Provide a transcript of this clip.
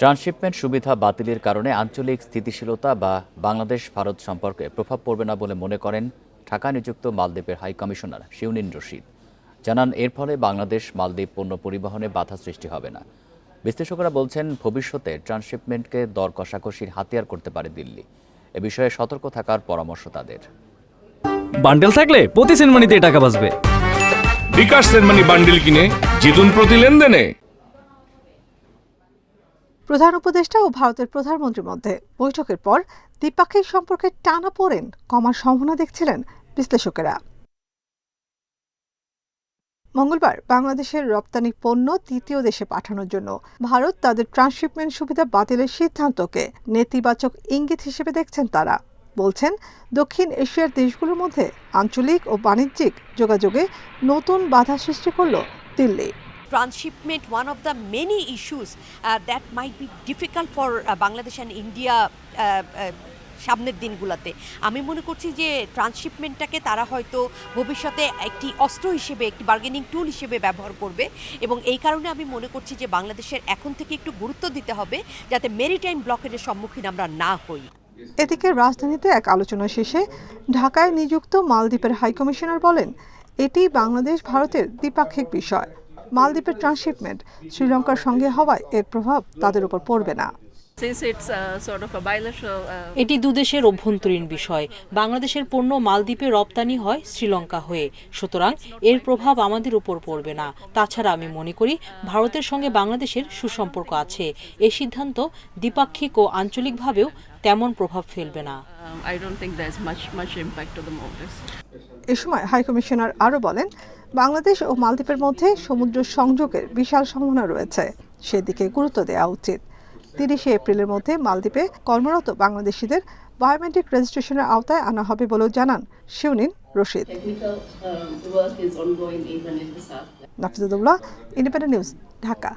Transshipment সুবিধা বাতিলের কারণে আঞ্চলিক স্থিতিশীলতা বা বাংলাদেশ ভারত সম্পর্কে প্রভাব পড়বে না বলে মনে করেন ঢাকা নিযুক্ত মালদ্বীপের হাই কমিশনার শিউনিন রশিদ। জানান এর ফলে বাংলাদেশ মালদ্বীপ পণ্য পরিবহনে বাধা সৃষ্টি হবে না। বিশ্লেষকরা বলছেন ভবিষ্যতে ট্রান্সশিপমেন্টকে দর কষাকষির হাতিয়ার করতে পারে দিল্লি। এ বিষয়ে সতর্ক থাকার পরামর্শ তাদের। বান্ডেল থাকলে প্রতি সেনমানিতে টাকা বাঁচবে। বিকাশ সেনমানি বান্ডিল কিনে জিতুন প্রতি লেনদেনে। প্রধান উপদেষ্টা ও ভারতের প্রধানমন্ত্রীর মধ্যে। বৈঠকের পর দ্বিপাক্ষিক সম্পর্কে টানা পড়েন, কমার সম্ভাবনা দেখছিলেন বিশ্লেষকেরা। মঙ্গলবার বাংলাদেশের রপ্তানি পণ্য তৃতীয় দেশে পাঠানোর জন্য ভারত তাদের ট্রান্সশিপমেন্ট সুবিধা বাতিলের সিদ্ধান্তকে নেতিবাচক ইঙ্গিত হিসেবে দেখছেন তারা। বলছেন, দক্ষিণ এশিয়ার দেশগুলোর মধ্যে আঞ্চলিক ও বাণিজ্যিক যোগাযোগে নতুন বাধা সৃষ্টি করল Delhi. Transshipment one of the many issues uh, that might be difficult for uh, Bangladesh and India uh, uh, সামনের দিনগুলোতে। আমি মনে করছি যে ট্রান্সশিপমেন্টটাকে তারা হয়তো ভবিষ্যতে একটি অস্ত্র হিসেবে একটি বার্গেনিং টুল হিসেবে ব্যবহার করবে এবং এই কারণে আমি মনে করছি যে বাংলাদেশের এখন থেকে একটু গুরুত্ব দিতে হবে যাতে মেরিটাইম ব্লকের সম্মুখীন আমরা না হই। এদিকে রাজধানীতে এক আলোচনা শেষে ঢাকায় নিযুক্ত মালদ্বীপের হাইকমিশনার বলেন এটি বাংলাদেশ ভারতের দ্বিপাক্ষিক বিষয়। মালদ্বীপের ট্রান্সশিপমেন্ট শ্রীলঙ্কার সঙ্গে হওয়ায় এর প্রভাব তাদের উপর পড়বে না। Uh, uh, এটি দুদেশের অভ্যন্তরীণ বিষয়। বাংলাদেশের পণ্য মালদ্বীপে রপ্তানি হয় শ্রীলঙ্কা হয়ে। সুতরাং এর প্রভাব আমাদের উপর পড়বে না। তাছাড়া আমি মনে করি ভারতের সঙ্গে বাংলাদেশের সুসম্পর্ক আছে। এই সিদ্ধান্ত দ্বিপাক্ষিক ও আঞ্চলিকভাবেও তেমন প্রভাব ফেলবে না। um. এ সময় হাইকমিশনার আরও বলেন বাংলাদেশ ও মালদ্বীপের মধ্যে সমুদ্র সংযোগের বিশাল সম্ভাবনা রয়েছে। সেদিকে গুরুত্ব দেওয়া উচিত। তিরিশে এপ্রিলের মধ্যে মালদ্বীপে কর্মরত বাংলাদেশিদের বায়োমেট্রিক রেজিস্ট্রেশনের আওতায় আনা হবে বলেও জানান শিউনিন Rashid. Nafizuddoula Independent news, Dhaka.